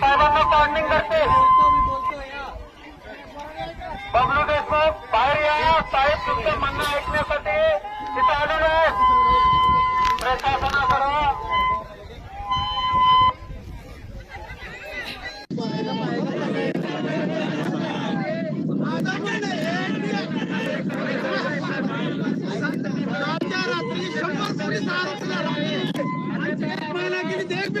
साहेबांना कॉर्निंग करते. बबलू देशमुख बाहेर या. साहेब तुमचं म्हणणं ऐकण्यासाठी तिथं आलेलो आहे. प्रशासनाकडे कालच्या रात्री शंभर पोलीस आरोपीला रात्री एक महिना गेली ते एक बी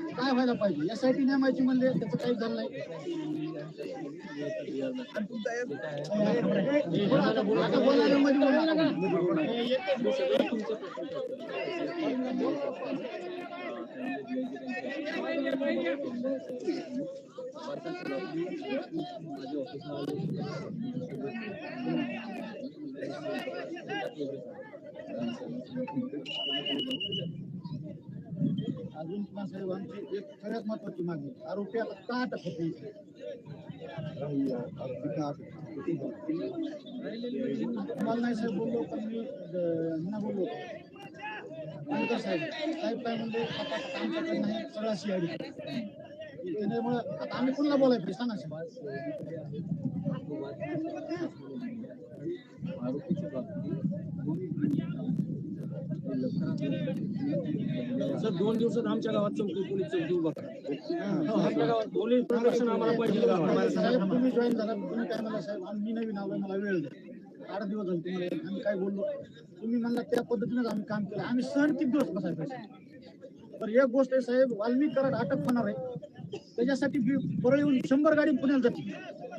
काय व्हायला पाहिजे? यासाठी नेमायची म्हणले त्याचं काही झालं नाही. आता, बोलायला मध्ये बोला अजून कुमार साहेबांची एक सगळ्यात महत्वाची मागणी आरोपी आता का अटक होत नाही नाही साहेब बोललो पण मी ना बोललो नंतर साहेब साहेब काय म्हणले? आता आमच्याकडे नाही सगळा सीआयडी त्याच्यामुळे आता आम्ही कोणाला बोलायचं सांगा साहेब. सर दोन दिवसात आमच्या गावात चौकी पोलीस चौकी उभा करा आपल्या गावात पोलीस प्रदर्शन आम्हाला पाहिजे गावात साहेब तुम्ही जॉईन झाला तुम्ही काय म्हणला साहेब आम्ही नवीन आलोय मला वेळ द्या. आठ दिवस झाले तुम्हाला आम्ही काय बोललो? तुम्ही म्हणला त्या पद्धतीनेच आम्ही काम केलं. आम्ही सण किती दिवस बसायला पाहिजे तर एक गोष्ट आहे साहेब वाल्मिक कराड अटक होणार आहे. त्याच्यासाठी बी- परळ येऊन शंभर गाडी पुण्याला जाते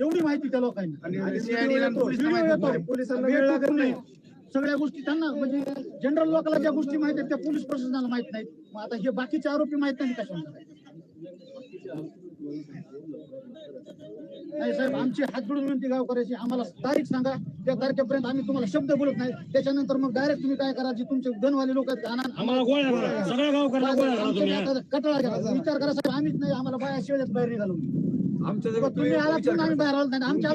एवढी माहिती त्या लोकांना. व्हिडिओ येतो. वेळ लागत नाही. सगळ्या गोष्टी त्यांना म्हणजे जनरल लोकांना ज्या गोष्टी माहीत आहेत त्या पोलीस प्रशासनाला माहीत नाहीत. मग आता हे बाकीचे आरोपी माहीत नाही नाही साहेब आमची हात जोडून विनंती गाव करायची आम्हाला तारीख सांगा. त्या तारखेपर्यंत आम्ही तुम्हाला शब्द बोलत नाही. त्याच्यानंतर मग डायरेक्ट तुम्ही काय करा जे तुमचे गणवाले लोक आहेत आम्हाला करा कटाळा घ्या. विचार करा साहेब आम्हीच नाही. आम्हाला बाया शिवाय बाहेर निघालो. तुम्ही आला आम्ही बाहेर आलो नाही. आमच्या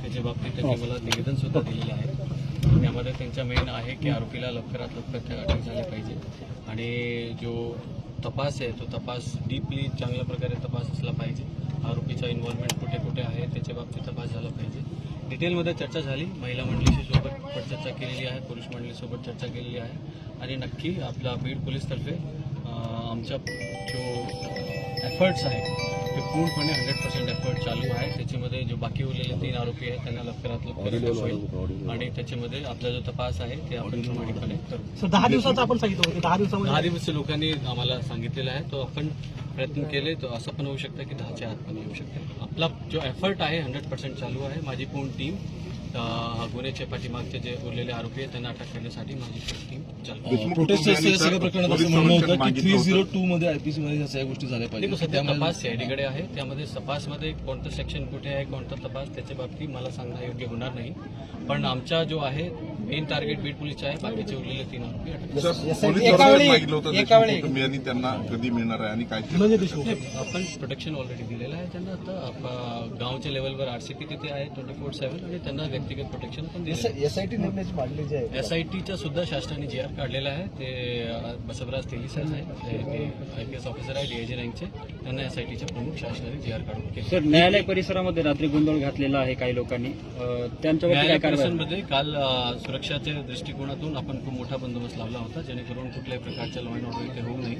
त्याच्या बाबतीत त्यांनी मला निवेदन सुद्धा दिलेलं आहे. त्यामध्ये त्यांच्या मेन आहे की आरोपीला लवकरात लवकर त्या अटक झाली पाहिजे. आणि जो तपास आहे तो तपास डीपली चांगल्या प्रकारे तपास असला पाहिजे. आरोपीचा इन्व्हॉल्वमेंट कुठे कुठे आहे त्याच्या बाबतीत तपास झाला पाहिजे. डिटेलमध्ये चर्चा झाली. महिला मंडळीशी सोबत चर्चा केलेली आहे पुरुष मंडळीसोबत चर्चा केलेली आहे. आणि नक्की आपला बीड पोलीसतर्फे आमच्या जो एफर्ट्स आहेत ते पूर्णपणे हंड्रेड पर्सेंट एफर्ट चालू आहे. त्याच्यामध्ये जो बाकी उरलेले तीन आरोपी आहेत त्यांना लवकरात लवकर होईल. आणि त्याच्यामध्ये आपला जो तपास आहे ते आपण प्रामाणिकपणे करू. दहा दिवसाचं आपण सांगितलं होतं. दहा दिवसामध्ये दहा दिवस लोकांनी आम्हाला सांगितलेलं आहे. तो आपण प्रयत्न केले तर असं पण होऊ शकतं की दहाच्या आत पण येऊ शकते. आपला जो एफर्ट आहे हंड्रेड पर्सेंट चालू आहे. माझी पूर्ण टीम गुन्ह्याच्या पाठीमागचे जे उरलेले आरोपी आहेत त्यांना अटक करण्यासाठी माझी टीम चालू आहे. प्रोटेस्टर्सचं या सगळ्या प्रकरणात असं म्हणणं होतं की थ्री झिरो टू मध्ये आयपीसी मध्ये या सगळ्या गोष्टी झाल्या पाहिजे. सध्या तपास सीआयडीकडे आहे. त्यामध्ये तपासमध्ये कोणतं सेक्शन कुठे आहे कोणता तपास त्याच्या बाबतीत मला सांगणं योग्य होणार नाही. पण आमचा जो आहे मेन टार्गेट बीड पोलीसचे आहे. बाकीचे उरलेले तीन आरोपी पोलीस त्यांना कधी मिळणार आहे आणि काय नाही, आपण प्रोटेक्शन ऑलरेडी दिलेलं आहे त्यांना. आता गावच्या लेवलवर आरसीपी तिथे आहे ट्वेंटी फोर सेव्हन आणि त्यांना व्यक्तिगत प्रोटेक्शन दिलं एसआयटी नेमण्याची मागणी जी आहे. एसआयटीचा सुद्धा शासनाने जी आर काढलेला आहे. ते बसवराज तेली सर आहे ते आय पी एस ऑफिसर आहे डीआयजी रँकचे त्यांना एसआयटीचे प्रमुख शासनाने जी आर काढून केले. सर न्यायालय परिसरामध्ये रात्री गोंधळ घातलेला आहे काही लोकांनी. कारवाई? परिसरमध्ये काल सुरक्षाच्या दृष्टिकोनातून आपण खूप मोठा बंदोबस्त लावला होता जेणेकरून कुठल्याही प्रकारच्या लॉ अँड ऑर्डर इथे होऊ नये.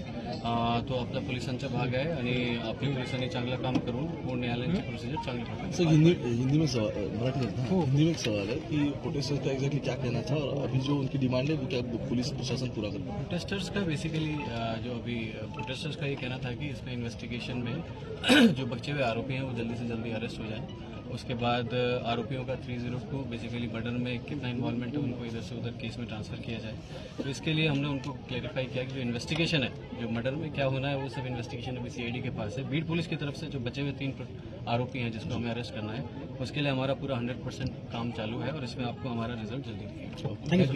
तो आपल्या पोलिसांचा भाग आहे आणि आपल्या पोलिसांनी चांगलं काम करून पूर्ण न्यायालयाची प्रोसिजर चांगली सर हिंदी हिंदी में सवाल मराठी हाँ, हिंदी में एक सवाल है कि प्रोटेस्टर्स का एग्जैक्टली क्या कहना था? और अभी जो उनकी डिमांड है वो क्या पुलिस प्रशासन पूरा कर प्रोटेस्टर्स का बेसिकली जो अभी प्रोटेस्टर्स का ये कहना था कि इसमें इन्वेस्टिगेशन में जो बचे हुए आरोपी हैं वो जल्दी से जल्दी अरेस्ट हो जाए। उसके बाद आरोपियों का 302 बेसिकली मर्डर में कितना इन्वॉल्वमेंट है उनको इधर से उधर केस में ट्रांसफ़र किया जाए। तो इसके लिए हमने उनको क्लेरिफाई किया कि जो इन्वेस्टिगेशन है जो मर्डर में क्या होना है वो सब इन्वेस्टिगेशन अभी सीआईडी के पास है। बीट पुलिस की तरफ़ से जो बचे हुए तीन आरोपी हैं जिसको हमें अरेस्ट करना है उसके लिए हमारा पूरा हंड्रेड काम चालू है और इसमें आपको हमारा रिज़ल्ट जल्दी दिखेगा।